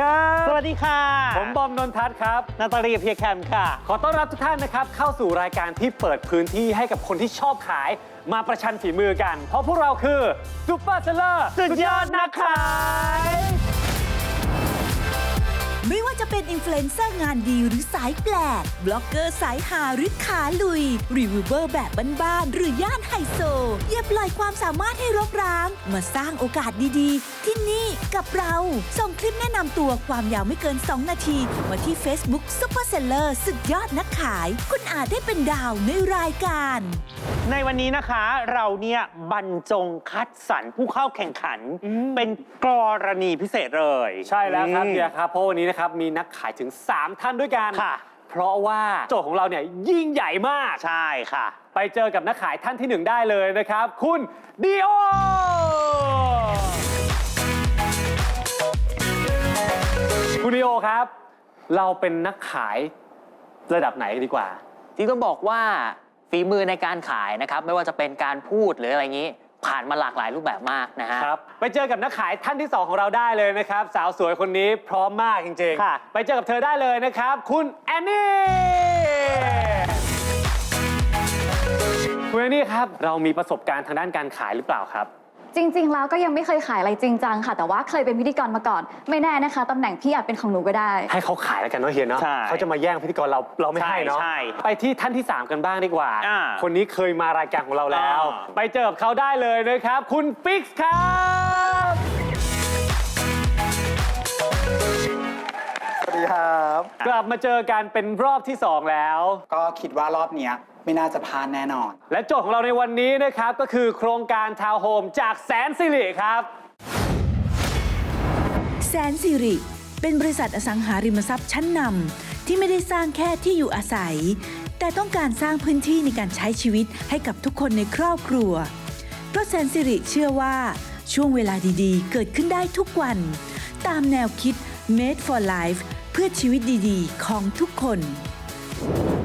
ครับ สวัสดีค่ะ ผมบอมนนทัศน์ครับ นาตาลีเพียแคมค่ะ ขอต้อนรับทุกท่านนะครับ เข้าสู่รายการที่เปิดพื้นที่ให้กับคนที่ชอบขาย มาประชันฝีมือกัน เพราะพวกเราคือซูเปอร์เซลเลอร์สุดยอดนักขาย ไม่ว่าจะเป็นอินฟลูเอนเซอร์งานดีหรือสายแปลก บล็อกเกอร์สายหาหรือขาลุย รีวิวเวอร์แบบบ้านๆหรือย่านไฮโซ อย่าปล่อยความสามารถให้รกร้าง มาสร้างโอกาสดีๆ ที่นี่กับเรา ส่งคลิปแนะนำตัวความยาวไม่เกิน 2 นาที มาที่ Facebook Super Seller สุดยอดนักขาย คุณอาจได้เป็นดาวในรายการ ในวันนี้นะคะเราเนี่ยบรรจงคัดสรรผู้เข้าแข่งขัน เป็นกรณีพิเศษเลยใช่แล้วครับอืม เฮียครับ เพราะวันนี้นะครับมีนักขายถึง 3 ท่านด้วยกันค่ะ เพราะว่าโจทย์ของเราเนี่ยยิ่งใหญ่มาก ใช่ค่ะ ไปเจอกับนักขายท่านที่หนึ่งได้เลยนะครับ คุณดีโอคุณดีโอครับ เราเป็นนักขายระดับไหนดีกว่า จริงต้องบอกว่า ฝีมือในการขายนะครับ ไม่ว่าจะเป็นการพูดหรืออะไรอย่างนี้ ผ่านมาหลากหลายรูปแบบมากนะฮะ ครับไปเจอกับนักขายท่านที่ 2 ของเราได้เลยนะครับ สาวสวยคนนี้พร้อมมากจริงค่ะ ไปเจอกับเธอได้เลยนะครับ คุณแอนนี่คุณแอนนี่ครับ เรามีประสบการณ์ทางด้านการขายหรือเปล่าครับ จริง ๆ แล้วก็ยังไม่เคยขายอะไรจริงจังค่ะ แต่ว่าเคยเป็นพิธีกรมาก่อน ไม่แน่นะคะตำแหน่งพี่อาจเป็นของหนูก็ได้ ให้เขาขายแล้วกันเนาะเฮียเนาะใช่เขาจะมาแย่งพิธีกรเราเราไม่ให้เนาะใช่ไปที่ท่านที่ 3 กันบ้างดีกว่า อ่าคนนี้เคยมารายการของเราแล้ว อ่า ไปเจอกับเขาได้เลยนะครับ คุณฟิกซ์ครับ ดีครับ กลับมาเจอกันเป็นรอบที่ 2 แล้ว ก็คิดว่ารอบเนี้ยไม่น่าจะพลาดแน่นอน และโจทย์ของเราในวันนี้นะครับ ก็คือโครงการทาวน์โฮมจากแสนสิริครับ แสนสิริ เป็นบริษัทอสังหาริมทรัพย์ชั้นนำที่ไม่ได้สร้างแค่ที่อยู่อาศัย แต่ต้องการสร้างพื้นที่ในการใช้ชีวิตให้กับทุกคนในครอบครัว เพราะแสนสิริเชื่อว่าช่วงเวลาดีๆ เกิดขึ้นได้ทุกวัน ตามแนวคิด made for life เพื่อชีวิตดีๆ ของทุกคน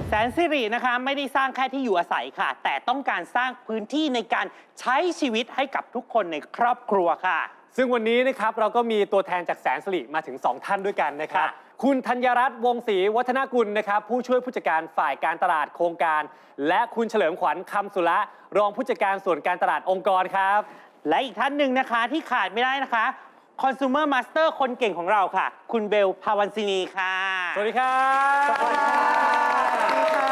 แสนสิรินะคะไม่ได้สร้างแค่ที่อยู่อาศัยค่ะ แต่ต้องการสร้างพื้นที่ในการใช้ชีวิตให้กับทุกคนในครอบครัวค่ะ ซึ่งวันนี้นะครับเราก็มีตัวแทนจากแสนสิริมาถึง 2 ท่านด้วยกันนะครับ ค่ะ คุณธัญรัตน์วงศรีวัฒนกุลนะครับ ผู้ช่วยผู้จัดการฝ่ายการตลาดโครงการ และคุณเฉลิมขวัญคำสุระรองผู้จัดการส่วนการตลาดองค์กรครับ และอีกท่านหนึ่งนะคะที่ขาดไม่ได้นะคะ Consumer Master คนเก่งของเราค่ะ คุณเบลภาวันซินีค่ะ สวัสดีครับสวัสดีค่ะ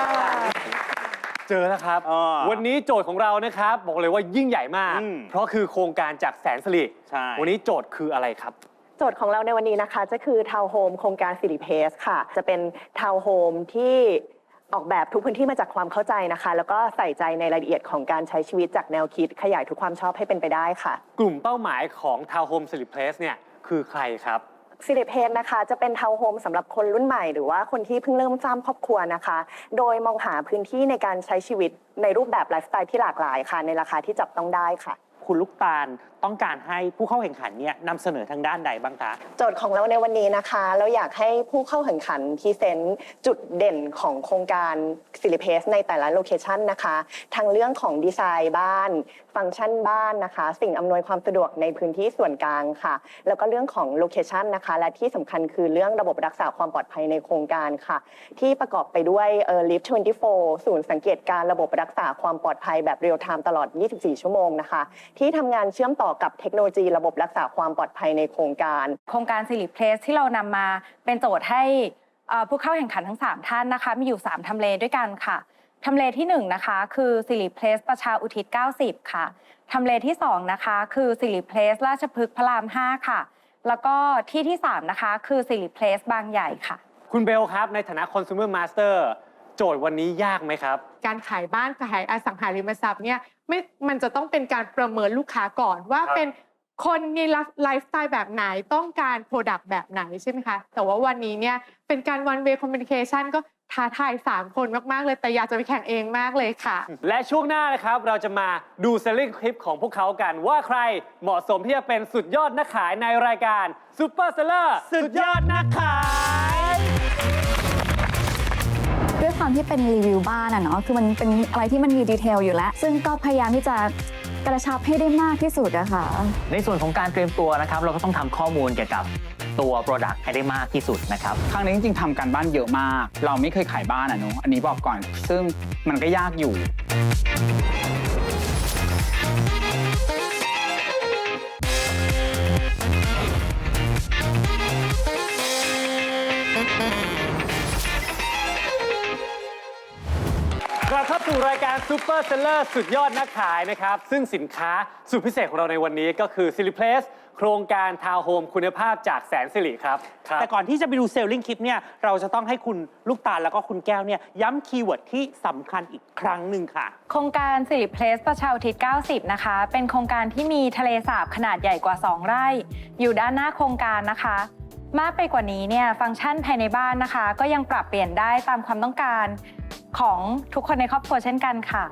เจอแล้วครับอ่าวันนี้โจทย์ของเรานะครับ บอกเลยว่ายิ่งใหญ่มาก อืม เพราะคือโครงการจากแสนสิริใช่ วันนี้โจทย์คืออะไรครับ โจทย์ของเราในวันนี้นะคะ จะคือทาวน์โฮมโครงการสิริเพสค่ะ จะเป็นทาวน์โฮมที่ ออกแบบทุกพื้นที่มาจากความเข้าใจนะคะ แล้วก็ใส่ใจในรายละเอียดของการใช้ชีวิตจากแนวคิด ขยายทุกความชอบให้เป็นไปได้ค่ะ กลุ่มเป้าหมายของทาวน์โฮมสิริเพลสเนี่ยคือใครครับ สิริเพสนะคะจะเป็นทาวน์โฮมสำหรับคนรุ่นใหม่ หรือว่าคนที่เพิ่งเริ่มสร้างครอบครัวนะคะ โดยมองหาพื้นที่ในการใช้ชีวิตในรูปแบบไลฟ์สไตล์ที่หลากหลายค่ะ ในราคาที่จับต้องได้ค่ะ คุณลูกตาลต้องการให้ผู้เข้าแข่งขันเนี่ยนำเสนอทางด้านใดบ้างคะ โจทย์ของเราในวันนี้นะคะ เราอยากให้ผู้เข้าแข่งขันพรีเซนต์จุดเด่นของโครงการซิลิเพสในแต่ละโลเคชันนะคะทั้งเรื่องของดีไซน์บ้าน ฟังก์ชันบ้านนะคะ สิ่งอำนวยความสะดวกในพื้นที่ส่วนกลางค่ะ แล้วก็เรื่องของโลเคชันนะคะ และที่สำคัญคือเรื่องระบบรักษาความปลอดภัยในโครงการค่ะ ที่ประกอบไปด้วยเอ่อ Lift 24 ศูนย์สังเกตการระบบรักษาความปลอดภัยแบบเรียลไทม์ตลอด 24 ชั่วโมงนะคะที่ทำงานเชื่อมต่อกับเทคโนโลยีระบบรักษาความปลอดภัยในโครงการ โครงการสิริเพลสที่เรานำมาเป็นโจทย์ให้เอ่อผู้เข้าแข่งขันทั้ง 3 ท่านนะคะ มีอยู่ 3 ทำเลด้วยกันค่ะ ทำเลที่ 1 นะคะ คือสิริเพลสประชาอุทิศ 90 ค่ะ ทำเลที่ 2 นะคะ คือสิริเพลสราชพฤกษ์พระราม 5 ค่ะ แล้วก็ที่ที่ 3 นะคะ คือสิริเพลสบางใหญ่ค่ะ คุณเบลครับ ในฐานะ Consumer Master โจทย์วันนี้ยากไหมครับ การขายบ้านขายอสังหาริมทรัพย์เนี่ย ไม่มันจะต้องเป็นการประเมินลูกค้าก่อนว่าครับเป็นคนมีไลฟ์สไตล์แบบไหนต้องการโปรดักต์แบบไหนใช่ไหมคะ แต่ว่าวันนี้เนี่ยเป็นการ one way communication ก็ท้าทาย 3 คนมาก ๆ เลย แต่อยากจะไปแข่งเองมากเลยค่ะ และช่วงหน้านะครับ เราจะมาดู selling clip ของพวกเขากัน ว่าใครเหมาะสมที่จะเป็นสุดยอดนักขายในรายการ Super Seller สุดยอดนักขาย ด้วยความที่เป็นรีวิวบ้านอะเนาะคือมันเป็นอะไรที่มันมีดีเทลอยู่แล้ว ซึ่งก็พยายามที่จะกระชับให้ได้มากที่สุดอะค่ะ ในส่วนของการเตรียมตัวนะครับ เราก็ต้องทำข้อมูลเกี่ยวกับตัว Product ให้ได้มากที่สุดนะครับ ครั้งนี้จริงๆทำการบ้านเยอะมาก เราไม่เคยขายบ้านอะเนอะอันนี้บอกก่อน ซึ่งมันก็ยากอยู่ สู่รายการซูเปอร์เซลเลอร์สุดยอดนักขายนะครับ ซึ่งสินค้าสุดพิเศษของเราในวันนี้ก็คือ s i l i p l a c e โครงการทาวน์โฮมคุณภาพจากแสนสิริครับครับ แต่ก่อนที่จะไปดูเซลลิ่งคลิปเนี่ยเราจะต้องให้คุณลูกตาลแล้วก็คุณแก้วเนี่ยย้ำคีย์เวิร์ดที่สำคัญอีกครั้งหนึ่งค่ะ โครงการสิริเพลสประชาอุทิศ90 นะคะ เป็นโครงการที่มีทะเลสาบขนาดใหญ่กว่า 2 ไร่ อยู่ด้านหน้าโครงการนะคะ มากไปกว่านี้เนี่ยฟังก์ชันภายในบ้านนะคะ ก็ยังปรับเปลี่ยนได้ตามความต้องการของทุกคนในครอบครัวเช่นกันค่ะ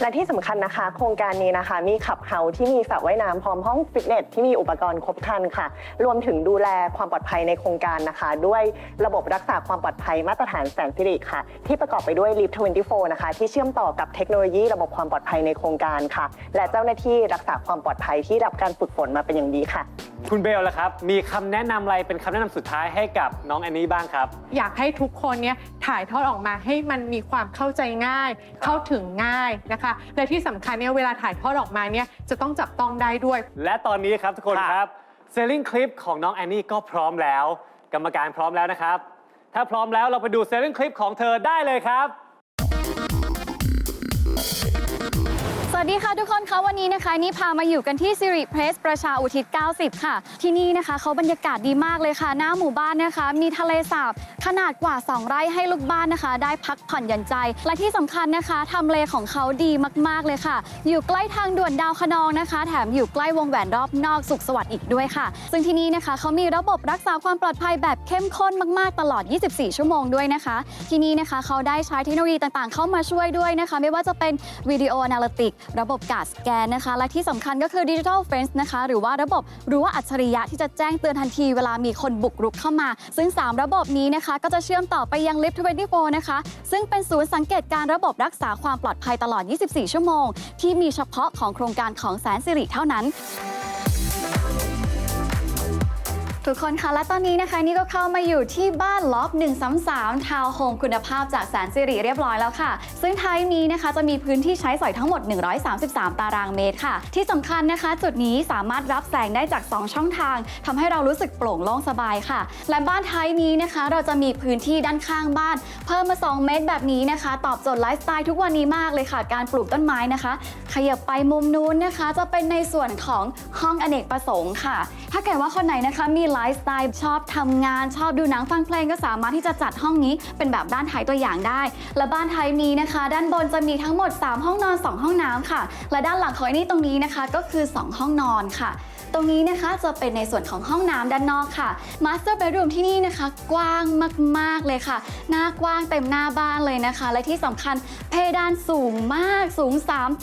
และที่สำคัญนะคะ โครงการนี้นะคะ มีขับเฮาที่มีสระว่ายน้ำพร้อมห้องฟิตเนสที่มีอุปกรณ์ครบครันค่ะ รวมถึงดูแลความปลอดภัยในโครงการนะคะ ด้วยระบบรักษาความปลอดภัยมาตรฐานแสนสิริค่ะ ที่ประกอบไปด้วย Lift 24 นะคะ ที่เชื่อมต่อกับเทคโนโลยีระบบความปลอดภัยในโครงการค่ะ และเจ้าหน้าที่รักษาความปลอดภัยที่ได้รับการฝึกฝนมาเป็นอย่างดีค่ะ คุณเบลล่ะครับ มีคำแนะนำอะไรเป็นคำแนะนำสุดท้ายให้กับน้องแอนนี่บ้างครับ อยากให้ทุกคนเนี่ยถ่ายทอดออกมาให้มันมีความเข้าใจง่าย เข้าถึงง่ายนะคะและที่สำคัญเนี่ยเวลาถ่ายทอดออกมาเนี่ยจะต้องจับต้องได้ด้วย และตอนนี้ครับทุกคนค่ะครับเซลลิงคลิปของน้องแอนนี่ก็พร้อมแล้ว กรรมการพร้อมแล้วนะครับ ถ้าพร้อมแล้วเราไปดูเซลลิงคลิปของเธอได้เลยครับ วัสดีค่ะทุกคนคะวันนี้นะคะนี่พามาอยู่กันที่สิริเพรสประชาอุทิศ 90 ค่ะ ที่นี่นะคะเขาบรรยากาศดีมากเลยค่ะ หน้าหมู่บ้านนะคะ มีทะเลสาบขนาดกว่า 2 ไร่ให้ลูกบ้านนะคะ ได้พักผ่อนหย่อนใจ และที่สำคัญนะคะทำเลของเขาดีมากๆเลยค่ะ อยู่ใกล้ทางด่วนดาวคะนองนะคะ แถมอยู่ใกล้วงแหวนรอบนอกสุขสวัสดิ์อีกด้วยค่ะ ซึ่งที่นี่นะคะเขามีระบบรักษาความปลอดภัยแบบเข้มข้นมากๆ ตลอด 24 ชั่วโมงด้วยนะคะ ที่นี่นะคะเขาได้ใช้เทคโนโลยีต่างๆ เข้ามาช่วยด้วยนะคะ ไม่ว่าจะเป็นวิดีโอ a นาลิติกระบบการสแกนนะคะ และที่สำคัญก็คือดิจิทัลเฟนส์นะคะ หรือว่าระบบรั้วอัจฉริยะที่จะแจ้งเตือนทันทีเวลามีคนบุกรุกเข้ามา ซึ่ง 3 ระบบนี้นะคะ ก็จะเชื่อมต่อไปยัง Lift 24นะคะ ซึ่งเป็นศูนย์สังเกตการระบบรักษาความปลอดภัยตลอด 24 ชั่วโมง ที่มีเฉพาะของโครงการของแสนสิริเท่านั้น ทุกคนคะและตอนนี้นะคะนี่ก็เข้ามาอยู่ที่บ้านล็อบ133 ทาวน์โฮมคุณภาพจากแสนสิริเรียบร้อยแล้วค่ะ ซึ่งท้ายนี้นะคะจะมีพื้นที่ใช้สอยทั้งหมด 133 ตารางเมตรค่ะ ที่สำคัญนะคะ จุดนี้สามารถรับแสงได้จาก 2 ช่องทางทำให้เรารู้สึกโปร่งโล่งสบายค่ะ และบ้านท้ายนี้นะคะ เราจะมีพื้นที่ด้านข้างบ้าน เพิ่มมา 2 เมตรแบบนี้นะคะ ตอบโจทย์ไลฟ์สไตล์ทุกวันนี้มากเลยค่ะ การปลูกต้นไม้นะคะ ขยับไปมุมนู้นนะคะ จะเป็นในส่วนของห้องอเนกประสงค์ค่ะ ถ้าเกิดว่าคนไหนนะคะมีไลฟ์สไตล์ชอบทำงาน ชอบดูหนังฟังเพลงก็สามารถที่จะจัดห้องนี้เป็นแบบบ้านไทยตัวอย่างได้ และบ้านไทยนี้นะคะ ด้านบนจะมีทั้งหมด 3 ห้องนอน 2 ห้องน้ำค่ะ และด้านหลังของไอ้นี่ตรงนี้นะคะ ก็คือ 2 ห้องนอนค่ะ ตรงนี้นะคะจะเป็นในส่วนของห้องน้ำด้านนอกค่ะ Master Bedroom ที่นี่นะคะ กว้างมากๆเลยค่ะ หน้ากว้างเต็มหน้าบ้านเลยนะคะ และที่สำคัญเพดานสูงมากสูง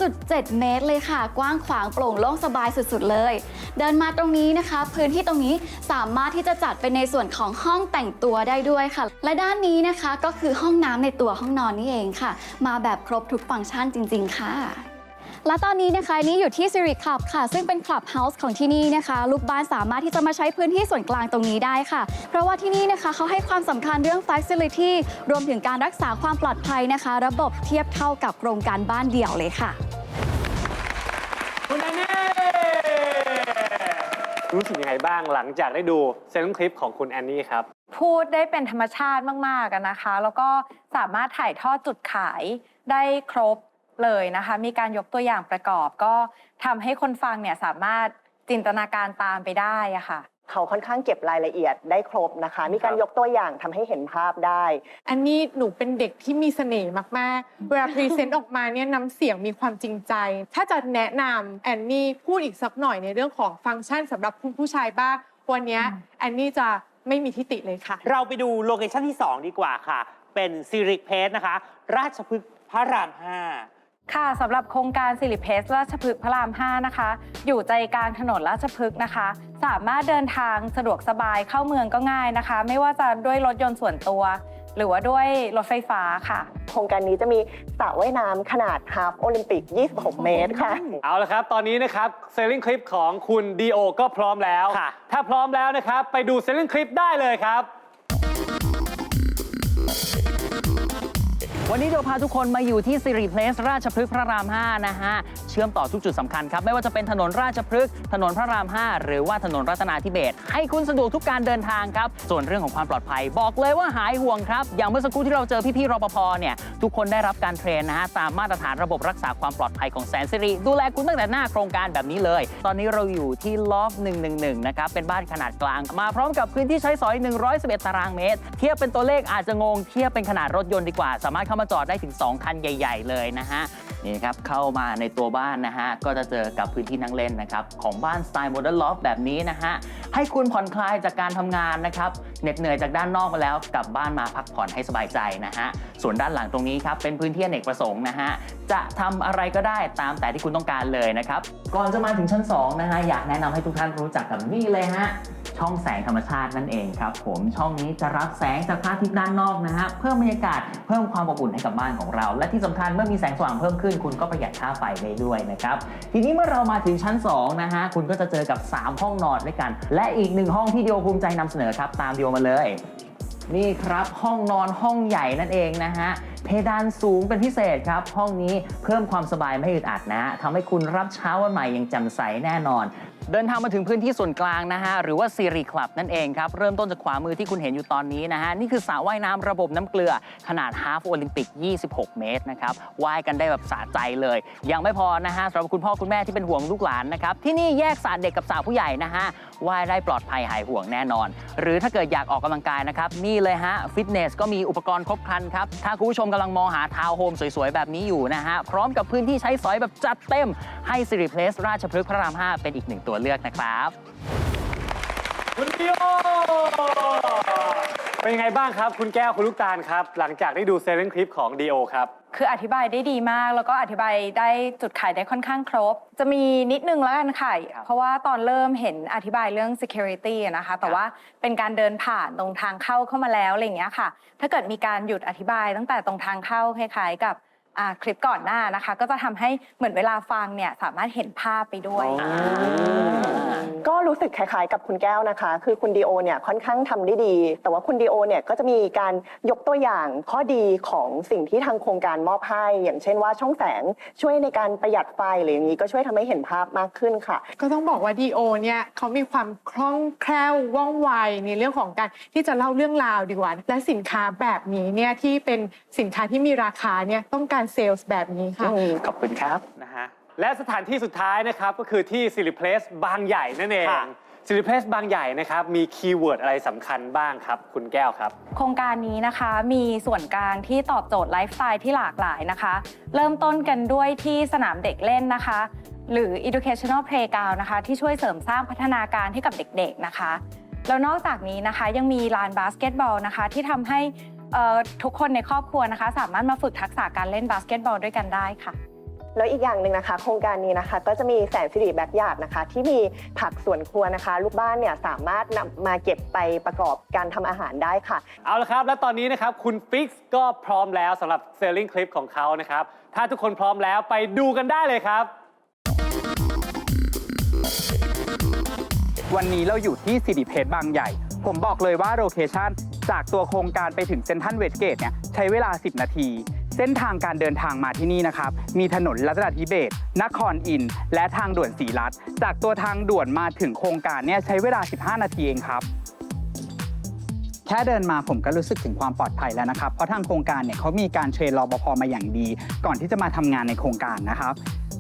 3.7 เมตรเลยค่ะ กว้างขวางโปร่งโล่งสบายสุดๆเลย เดินมาตรงนี้นะคะ พื้นที่ตรงนี้สามารถที่จะจัดเป็นในส่วนของห้องแต่งตัวได้ด้วยค่ะ และด้านนี้นะคะก็คือห้องน้ำในตัวห้องนอนนี่เองค่ะ มาแบบครบทุกฟังก์ชันจริง ๆ ค่ะ และตอนนี้นะคะนี่อยู่ที่ Siri Club ค่ะ ซึ่งเป็นคลับเฮาส์ของที่นี่นะคะ ลูกบ้านสามารถที่จะมาใช้พื้นที่ส่วนกลางตรงนี้ได้ค่ะ เพราะว่าที่นี่นะคะเขาให้ความสำคัญเรื่อง Facility รวมถึงการรักษาความปลอดภัยนะคะ ระบบเทียบเท่ากับโครงการบ้านเดี่ยวเลยค่ะคุณแอนนี่รู้สึกยังไงบ้างหลังจากได้ดูเซลลิงคลิปของคุณแอนนี่ครับพูดได้เป็นธรรมชาติมากๆอะนะคะ แล้วก็สามารถถ่ายทอดจุดขายได้ครบ เลยนะคะ มีการยกตัวอย่างประกอบก็ทำให้คนฟังเนี่ยสามารถจินตนาการตามไปได้อะค่ะ เขาค่อนข้างเก็บรายละเอียดได้ครบนะคะ มีการยกตัวอย่างทำให้เห็นภาพได้ อันนี้หนูเป็นเด็กที่มีเสน่ห์มาก ๆ เวลาพรีเซนต์ออกมาเนี่ยน้ำเสียงมีความจริงใจ ถ้าจะแนะนำแอนนี่พูดอีกสักหน่อยในเรื่องของฟังก์ชันสำหรับคุณผู้ชายบ้างวันเนี้ยแอนนี่จะไม่มีทิติเลยค่ะ เราไปดูโลเคชั่นที่ 2 ดีกว่าค่ะ เป็นซิริเพสนะคะ ราชพฤกษ์พระราม5 ค่ะสำหรับโครงการสิริเพสราชพฤกษ์พระราม 5 นะคะ อยู่ใจกลางถนนราชพฤกษ์นะคะ สามารถเดินทางสะดวกสบายเข้าเมืองก็ง่ายนะคะ ไม่ว่าจะด้วยรถยนต์ส่วนตัว หรือว่าด้วยรถไฟฟ้าค่ะ โครงการนี้จะมีสระว่ายน้ำขนาดฮาล์ฟโอลิมปิก 26 เมตรค่ะ เอาละครับ ตอนนี้นะครับเซลลิงคลิปของคุณดีโอก็พร้อมแล้วค่ะถ้าพร้อมแล้วนะครับ ไปดูเซลลิงคลิปได้เลยครับ วันนี้เราพาทุกคนมาอยู่ที่สิริเพลสราชพฤกษ์พระราม 5 นะฮะ เชื่อมต่อทุกจุดสำคัญครับ ไม่ว่าจะเป็นถนนราชพฤกษ์ถนนพระราม 5 หรือว่าถนนรัตนาธิเบศให้คุณสะดวกทุกการเดินทางครับ ส่วนเรื่องของความปลอดภัย บอกเลยว่าหายห่วงครับ อย่างเมื่อสักครู่ที่เราเจอพี่ๆรปภเนี่ยทุกคนได้รับการเทรนนะฮะตามมาตรฐานระบบรักษาความปลอดภัยของแสนสิริดูแลคุณตั้งแต่หน้าโครงการแบบนี้เลย ตอนนี้เราอยู่ที่ลอฟ111นะครับเป็นบ้านขนาดกลาง มาพร้อมกับพื้นที่ใช้สอย 111 ตารางเมตร เทียบเป็นตัวเลขอาจจะงงเทียบเป็นขนาดรถยนต์ดีกว่าสามารถเข้ามาจอดได้ถึง 2 คันใหญ่ ๆ เลยนะฮะ นี่ครับเข้ามาในตัวบ้านนะฮะก็จะเจอกับพื้นที่นั่งเล่นนะครับของบ้านสไตล์โมเดิร์นลอฟแบบนี้นะฮะให้คุณผ่อนคลายจากการทำงานนะครับเหน็ดเหนื่อยจากด้านนอกมาแล้วกลับบ้านมาพักผ่อนให้สบายใจนะฮะส่วนด้านหลังตรงนี้ครับเป็นพื้นที่อเนกประสงค์นะฮะจะทำอะไรก็ได้ตามแต่ที่คุณต้องการเลยนะครับก่อนจะมาถึงชั้น2นะฮะอยากแนะนำให้ทุกท่านรู้จักกับนี่เลยฮะช่องแสงธรรมชาตินั่นเองครับผมช่องนี้จะรับแสงจากพระอาทิตย์ด้านนอกนะฮะเพิ่มบรรยากาศเพิ่มความอบอุ่นให้กับบ้านของเรา และที่สำคัญเมื่อมีแสงสว่างเพิ่มขึ้นคุณก็ประหยัดค่าไฟได้ด้วยนะครับ ทีนี้เมื่อเรามาถึงชั้น 2 นะฮะ คุณก็จะเจอกับ 3 ห้องนอนด้วยกัน และอีกหนึ่งห้องที่เดียวภูมิใจนำเสนอครับ ตามเดียวมาเลย นี่ครับห้องนอนห้องใหญ่นั่นเองนะฮะเพดานสูงเป็นพิเศษครับ ห้องนี้เพิ่มความสบายไม่อึดอัดนะฮะทำให้คุณรับเช้าวันใหม่อย่างแจ่มใสแน่นอน เดินทางมาถึงพื้นที่ส่วนกลางนะฮะหรือว่าซีรีคลับนั่นเองครับ เริ่มต้นจากขวามือที่คุณเห็นอยู่ตอนนี้นะฮะ นี่คือสระว่ายน้ำระบบน้ำเกลือขนาดฮาฟโอลิมปิก 26 เมตรนะครับว่ายกันได้แบบสะใจเลย ยังไม่พอนะฮะสำหรับคุณพ่อคุณแม่ที่เป็นห่วงลูกหลานนะครับ ที่นี่แยกสระเด็กกับสระผู้ใหญ่นะฮะว่ายได้ปลอดภัยหายห่วงแน่นอน หรือถ้าเกิดอยากออกกำลังกายนะครับนี่เลยฮะฟิตเนสก็มีอุปกรณ์ครบครันครับ ถ้าคุณผู้ชมกำลังมองหาทาวน์โฮมสวยๆ แบบนี้อยู่นะฮะพร้อมกับพื้นที่ใช้สอยแบบจัดเต็มให้สิริเพลสราชพฤกษ์พระราม 5 เป็นอีกหนึ่งตัวเลือกนะครับคุณดีโอเป็นยังไงบ้างครับ คุณแก้วคุณลูกตาลครับ หลังจากได้ดูเซลลิงคลิปของดีโอครับ คืออธิบายได้ดีมาก แล้วก็อธิบายได้จุดขายได้ค่อนข้างครบ จะมีนิดนึงแล้วกันค่ะ เพราะว่าตอนเริ่มเห็นอธิบายเรื่อง security อะนะคะ แต่ว่าเป็นการเดินผ่านตรงทางเข้าเข้ามาแล้วอะไรอย่างเงี้ยค่ะ ถ้าเกิดมีการหยุดอธิบายตั้งแต่ตรงทางเข้าคล้ายๆ กับอ่า คลิปก่อนหน้านะคะ ก็จะทำให้เหมือนเวลาฟังเนี่ยสามารถเห็นภาพไปด้วย ก็รู้สึกคล้ายๆกับคุณแก้วนะคะ คือคุณดีโอเนี่ยค่อนข้างทำได้ดี แต่ว่าคุณดีโอเนี่ยก็จะมีการยกตัวอย่างข้อดีของสิ่งที่ทางโครงการมอบให้ อย่างเช่นว่าช่องแสงช่วยในการประหยัดไฟหรืออย่างนี้ก็ช่วยทำให้เห็นภาพมากขึ้นค่ะ ก็ต้องบอกว่าดีโอเนี่ยเขามีความคล่องแคล่วว่องไวในเรื่องของการที่จะเล่าเรื่องราวดีกว่า และสินค้าแบบนี้เนี่ยที่เป็นสินค้าที่มีราคาเนี่ยต้องการเซลล์แบบนี้ค่ะ ขอบคุณครับนะฮะและสถานที่สุดท้ายนะครับก็คือที่ซิลิเพลสบางใหญ่นั่นเองค่ะ ซิลิเพลสบางใหญ่นะครับมีคีย์เวิร์ดอะไรสำคัญบ้างครับ คุณแก้วครับ โครงการนี้นะคะมีส่วนกลางที่ตอบโจทย์ไลฟ์สไตล์ที่หลากหลายนะคะ เริ่มต้นกันด้วยที่สนามเด็กเล่นนะคะ หรือ educational playground นะคะ ที่ช่วยเสริมสร้างพัฒนาการให้กับเด็กๆนะคะ แล้วนอกจากนี้นะคะยังมีลานบาสเกตบอลนะคะ ที่ทำให้เอ่อ ทุกคนในครอบครัวนะคะ สามารถมาฝึกทักษะการเล่นบาสเกตบอลด้วยกันได้ค่ะ แล้วอีกอย่างหนึ่งนะคะ โครงการนี้นะคะก็จะมีแสนสิริแบ็กยาร์ดนะคะ ที่มีผักสวนครัวนะคะ ลูกบ้านเนี่ยสามารถนำมาเก็บไปประกอบการทำอาหารได้ค่ะ เอาละครับ และตอนนี้นะครับคุณฟิกซ์ก็พร้อมแล้วสำหรับเซลลิงคลิปของเขานะครับ ถ้าทุกคนพร้อมแล้วไปดูกันได้เลยครับวันนี้เราอยู่ที่สิริเพชรบางใหญ่ ผมบอกเลยว่าโลเคชัน จากตัวโครงการไปถึงเซนทรัลเวสเกตเนี่ยใช้เวลา 10 นาที เส้นทางการเดินทางมาที่นี่นะครับ มีถนนรัตนทิเบศนครอิน และทางด่วนสีรัฐ จากตัวทางด่วนมาถึงโครงการเนี่ยใช้เวลา 15 นาทีเองครับแค่เดินมาผมก็รู้สึกถึงความปลอดภัยแล้วนะครับ เพราะทางโครงการเนี่ยเขามีการเทรนรอปภมาอย่างดี ก่อนที่จะมาทำงานในโครงการนะครับ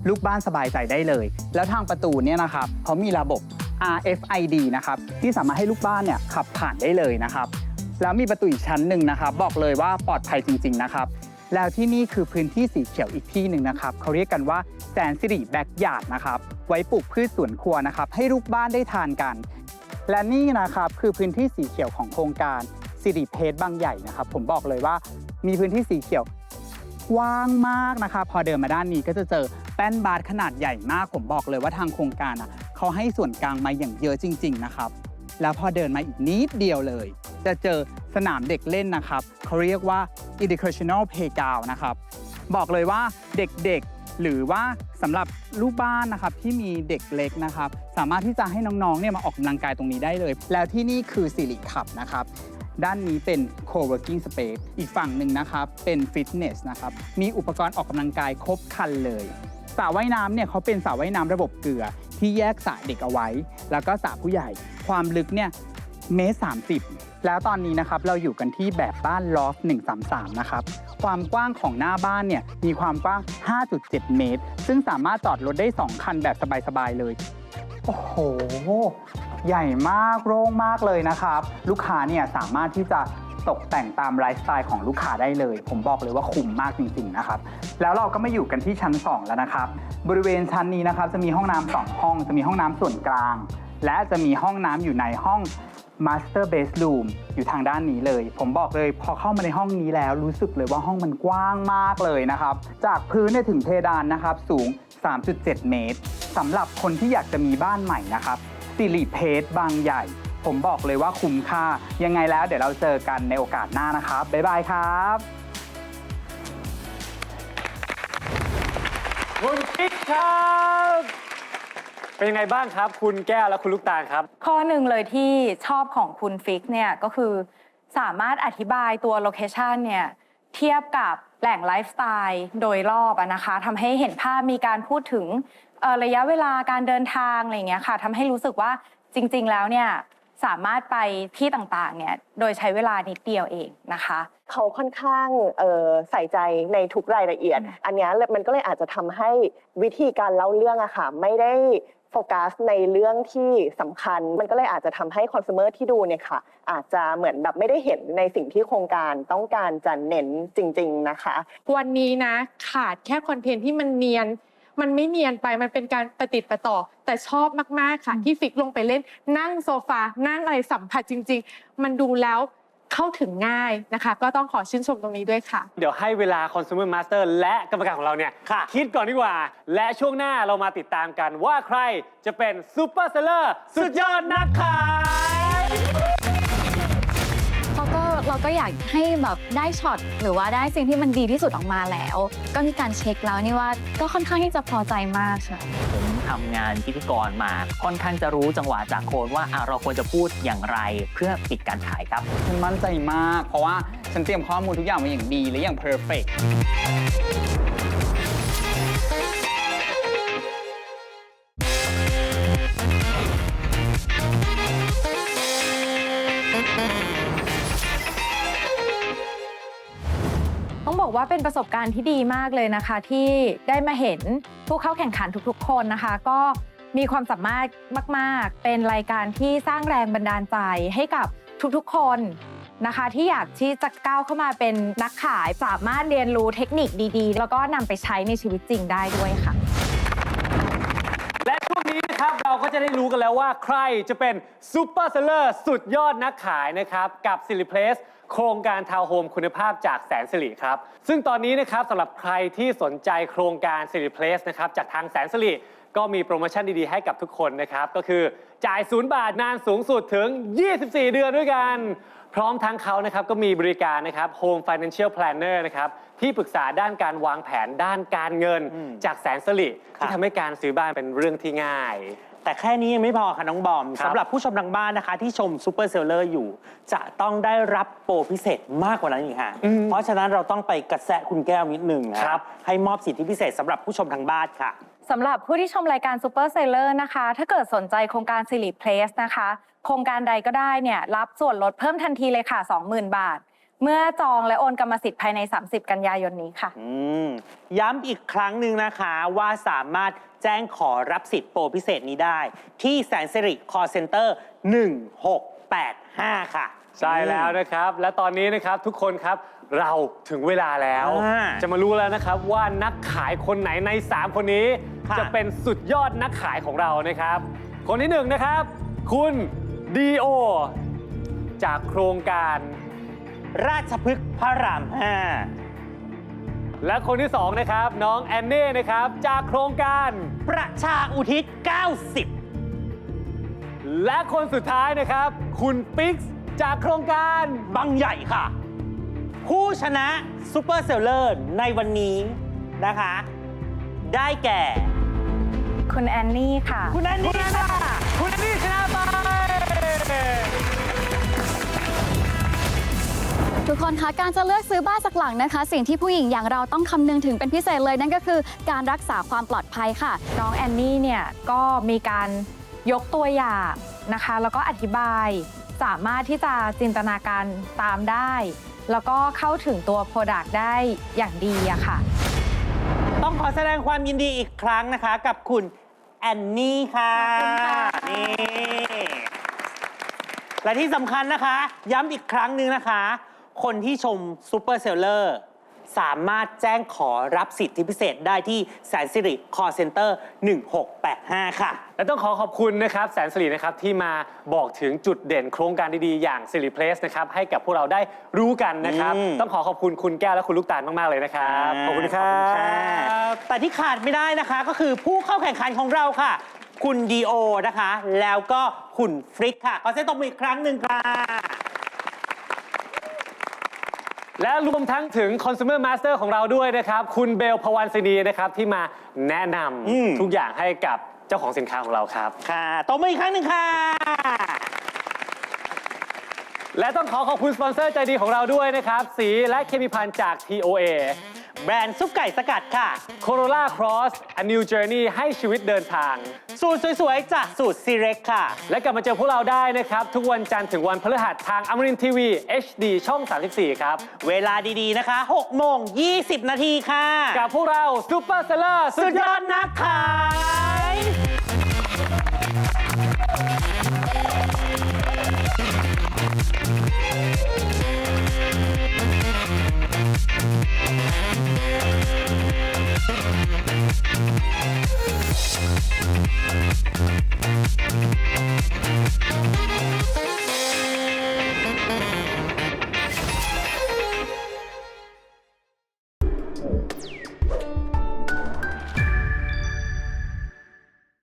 ลูกบ้านสบายใจได้เลย แล้วทางประตูเนี่ยนะครับเขามีระบบ RFID นะครับที่สามารถให้ลูกบ้านเนี่ยขับผ่านได้เลยนะครับ แล้วมีประตูอีกชั้นหนึ่งนะครับ บอกเลยว่าปลอดภัยจริง ๆ นะครับ แล้วที่นี่คือพื้นที่สีเขียวอีกที่หนึ่งนะครับเขาเรียกกันว่าแสนสิริแบ็กยาร์ดนะครับ ไว้ปลูกพืชสวนครัวนะครับ ให้ลูกบ้านได้ทานกัน และนี่นะครับคือพื้นที่สีเขียวของโครงการสิริเพชรบางใหญ่นะครับ ผมบอกเลยว่ามีพื้นที่สีเขียวกว้างมากนะครับพอเดินมาด้านนี้ก็จะเจอแป้นบาสขนาดใหญ่มาก ผมบอกเลยว่าทางโครงการอะเขาให้ส่วนกลางมาอย่างเยอะจริง ๆ นะครับ แล้วพอเดินมาอีกนิดเดียวเลย จะเจอสนามเด็กเล่นนะครับ เขาเรียกว่า educational playground นะครับ บอกเลยว่าเด็กๆ หรือว่าสำหรับลูกบ้านนะครับที่มีเด็กเล็กนะครับ สามารถที่จะให้น้องๆเนี่ยมาออกกำลังกายตรงนี้ได้เลย แล้วที่นี่คือสิริขับนะครับด้านนี้เป็น co-working space อีกฝั่งหนึ่งนะครับ เป็นฟิตเนสนะครับ มีอุปกรณ์ออกกำลังกายครบครันเลยสระว่ายน้ำเนี่ยเขาเป็นสระว่ายน้ำระบบเกลือ ที่แยกสระเด็กเอาไว้ แล้วก็สระผู้ใหญ่ ความลึกเนี่ยเมตรสามสิบ แล้วตอนนี้นะครับเราอยู่กันที่แบบบ้านลอฟ133 นะครับ ความกว้างของหน้าบ้านเนี่ยมีความกว้าง 5.7 เมตร ซึ่งสามารถจอดรถได้ 2 คันแบบสบายๆเลย โอ้โห ใหญ่มากโล่งมากเลยนะครับ ลูกค้าเนี่ยสามารถที่จะตกแต่งตามไลฟ์สไตล์ของลูกค้าได้เลย ผมบอกเลยว่าคุ้มมากจริงๆนะครับ แล้วเราก็มาอยู่กันที่ชั้น 2 แล้วนะครับ บริเวณชั้นนี้นะครับจะมีห้องน้ำสองห้อง จะมีห้องน้ำส่วนกลาง และจะมีห้องน้ำอยู่ในห้อง Master Bedroom อยู่ทางด้านนี้เลย ผมบอกเลยพอเข้ามาในห้องนี้แล้วรู้สึกเลยว่าห้องมันกว้างมากเลยนะครับ จากพื้นถึงเพดานนะครับสูง 3.7 เมตรสำหรับคนที่อยากจะมีบ้านใหม่นะครับสิริเพชรบางใหญ่ ผมบอกเลยว่าคุ้มค่า ยังไงแล้วเดี๋ยวเราเจอกันในโอกาสหน้านะครับ บ๊ายบายครับคุณปิ๊กครับ เป็นยังไงบ้างครับ คุณแก้วและคุณลูกตาลครับ ข้อหนึ่งเลยที่ชอบของคุณฟิกเนี่ยก็คือสามารถอธิบายตัวโลเคชันเนี่ยเทียบกับแหล่งไลฟ์สไตล์โดยรอบอะนะคะทำให้เห็นภาพมีการพูดถึงเอ่อระยะเวลาการเดินทางอะไรอย่างเงี้ยค่ะทำให้รู้สึกว่าจริง ๆ แล้วเนี่ยสามารถไปที่ต่างๆเนี่ยโดยใช้เวลานิดเดียวเองนะคะ เขาค่อนข้างเอ่อใส่ใจในทุกรายละเอียด อันเนี้ยมันก็เลยอาจจะทำให้วิธีการเล่าเรื่องอะค่ะไม่ได้ โฟกัสในเรื่องที่สำคัญ มันก็เลยอาจจะทำให้คอน sumer ที่ดูเนี่ยค่ะ อาจจะเหมือนแบบไม่ได้เห็นในสิ่งที่โครงการต้องการจะเน้นจริง ๆนะคะ วันนี้นะขาดแค่คอนเทนต์ที่มันเนียนมันไม่เนียนไปมันเป็นการประติดประต่อ แต่ชอบมาก ๆ ค่ะ ที่ฟิกลงไปเล่น นั่งโซฟา นั่งอะไรสัมผัสจริง ๆ มันดูแล้ว เข้าถึงง่ายนะคะ ก็ต้องขอชื่นชมตรงนี้ด้วยค่ะ เดี๋ยวให้เวลา Consumer Master และกรรมการของเราเนี่ยค่ะคิดก่อนดีกว่า และช่วงหน้าเรามาติดตามกันว่าใครจะเป็นซูเปอร์เซลเลอร์สุดยอดนักขาย เขาก็เราก็อยากให้แบบได้ช็อตหรือว่าได้สิ่งที่มันดีที่สุดออกมาแล้ว ก็มีการเช็คแล้วนี่ว่าก็ค่อนข้างที่จะพอใจมากค่ะผมทำงานพิธีกรมา ค่อนข้างจะรู้จังหวะจากโค้ดว่าอะเราควรจะพูดอย่างไรเพื่อปิดการขายครับ ฉันมั่นใจมาก เพราะว่าฉันเตรียมข้อมูลทุกอย่างมาอย่างดีและอย่างเพอร์เฟกต้ ว่าเป็นประสบการณ์ที่ดีมากเลยนะคะ ที่ได้มาเห็นผู้เข้าแข่งขันทุกๆ คนนะคะ ก็มีความสามารถมาก ๆ เป็นรายการที่สร้างแรงบันดาลใจให้กับทุกๆ คนนะคะ ที่อยากที่จะก้าวเข้ามาเป็นนักขายสามารถเรียนรู้เทคนิคดีๆ แล้วก็นำไปใช้ในชีวิตจริงได้ด้วยค่ะ และช่วงนี้นะครับเราก็จะได้รู้กันแล้วว่าใครจะเป็นซูเปอร์เซลเลอร์สุดยอดนักขายนะครับกับ s i l i p l a c e โครงการทาวน์โฮมคุณภาพจากแสนสิริครับ ซึ่งตอนนี้นะครับสำหรับใครที่สนใจโครงการ s i l i p l a c e นะครับจากทางแสนสิริก็มีโปรโมชั่นดีๆ ให้กับทุกคนนะครับ ก็คือจ่ายศูนย์บาทนานสูงสุดถึง 24 เดือนด้วยกัน พร้อมทั้งเขานะครับก็มีบริการนะครับ Home Financial Planner นะครับที่ปรึกษาด้านการวางแผนด้านการเงินอืมจากแสนสิริครับที่ทำให้การซื้อบ้านเป็นเรื่องที่ง่าย แต่แค่นี้ยังไม่พอค่ะน้องบอมครับ สำหรับผู้ชมทางบ้านนะคะ ที่ชมซูเปอร์เซลเลอร์อยู่ จะต้องได้รับโปรพิเศษมากกว่านั้นอีกค่ะอืมเพราะฉะนั้นเราต้องไปกระแสะคุณแก้วนิดหนึ่งนะครับ ให้มอบสิทธิพิเศษสำหรับผู้ชมทางบ้านค่ะ สำหรับผู้ที่ชมรายการ Super Seller นะคะ ถ้าเกิดสนใจโครงการ s i l i Place นะคะ โครงการใดก็ได้เนี่ยรับส่วนลดเพิ่มทันทีเลยค่ะ 20,000 บาท เมื่อจองและโอนกรรมสิทธิ์ภายใน 30 กันยายนนี้ค่ะ อืมย้ำอีกครั้งหนึ่งนะคะว่าสามารถแจ้งขอรับสิทธิ์โปรพิเศษนี้ได้ ที่แสนสิริ call center 1685 ค่ะ ใช่แล้วนะครับ และตอนนี้นะครับทุกคนครับเราถึงเวลาแล้ว อ่าจะมารู้แล้วนะครับว่านักขายคนไหนใน 3 คนนี้ ค่ะ จะเป็นสุดยอดนักขายของเรานะครับ คนที่หนึ่งนะครับ คุณดีโอ จากโครงการ ราชพฤกษ์พระรามและคนที่สองนะครับ น้องแอนเน่นะครับ จากโครงการ5ประชาอุทิศ 90 และคนสุดท้ายนะครับ คุณปิ๊กซ์จากโครงการบางใหญ่ค่ะ ผู้ชนะซูเปอร์เซลเลอร์ในวันนี้นะคะ ได้แก่ คุณแอนนี่ค่ะ คุณแอนนี่ค่ะ คุณนี่ชนะไป ทุกคนคะการจะเลือกซื้อบ้านสักหลังนะคะ สิ่งที่ผู้หญิงอย่างเราต้องคำนึงถึงเป็นพิเศษเลยนั่นก็คือการรักษาความปลอดภัยค่ะ น้องแอนนี่เนี่ยก็มีการยกตัวอย่างนะคะ แล้วก็อธิบายสามารถที่จะจินตนาการตามได้ แล้วก็เข้าถึงตัว Product ได้อย่างดีอะค่ะ ต้องขอแสดงความยินดีอีกครั้งนะคะ กับคุณแอนนี่ค่ะขอบคุณค่ะ นี่และที่สำคัญนะคะ ย้ำอีกครั้งหนึ่งนะคะ คนที่ชมซูเปอร์เซลเลอร์สามารถแจ้งขอรับสิทธิพิเศษได้ที่แสนสิริคอเซ็นเตอร์ 1685 ค่ะ และต้องขอขอบคุณนะครับ แสนสิรินะครับที่มาบอกถึงจุดเด่นโครงการดีๆ อย่างสิริเพลสนะครับให้กับพวกเราได้รู้กันนะครับ อืม ต้องขอขอบคุณคุณแก้วและคุณลูกตาลมาก ๆ เลยนะครับ ขอบคุณครัขอบคุณบ ค่ะแต่ที่ขาดไม่ได้นะคะก็คือผู้เข้าแข่งขันของเราค่ะ คุณดีโอนะคะ แล้วก็คุณฟริกค่ะขอเสียงตบมืออีกครั้งหนึ่งค่ะ และรวมทั้งถึง Consumer Master ของเราด้วยนะครับ คุณเบลพวันศินีนะครับที่มาแนะนอืมำทุกอย่างให้กับเจ้าของสินค้าของเราครับ ค่ะตบมืออีกครั้งหนึ่งค่ะ และต้องขอขอบคุณสปอนเซอร์ใจดีของเราด้วยนะครับ สีและเคมีภัณฑ์จาก TOA แบรนด์ซุปไก่สกัดค่ะ Corolla Cross A New Journey ให้ชีวิตเดินทาง สูตรสวยๆ จากสูตรซีเร็กค่ะ และกลับมาเจอพวกเราได้นะครับ ทุกวันจันทร์ถึงวันพฤหัสทางอมรินทีวี HD ช่อง 34 ครับ เวลาดีๆ นะคะ6โมง 20 นาทีค่ะ กับพวกเราซูเปอร์เซลเลอร์สุดยอดนักขาย Thank you.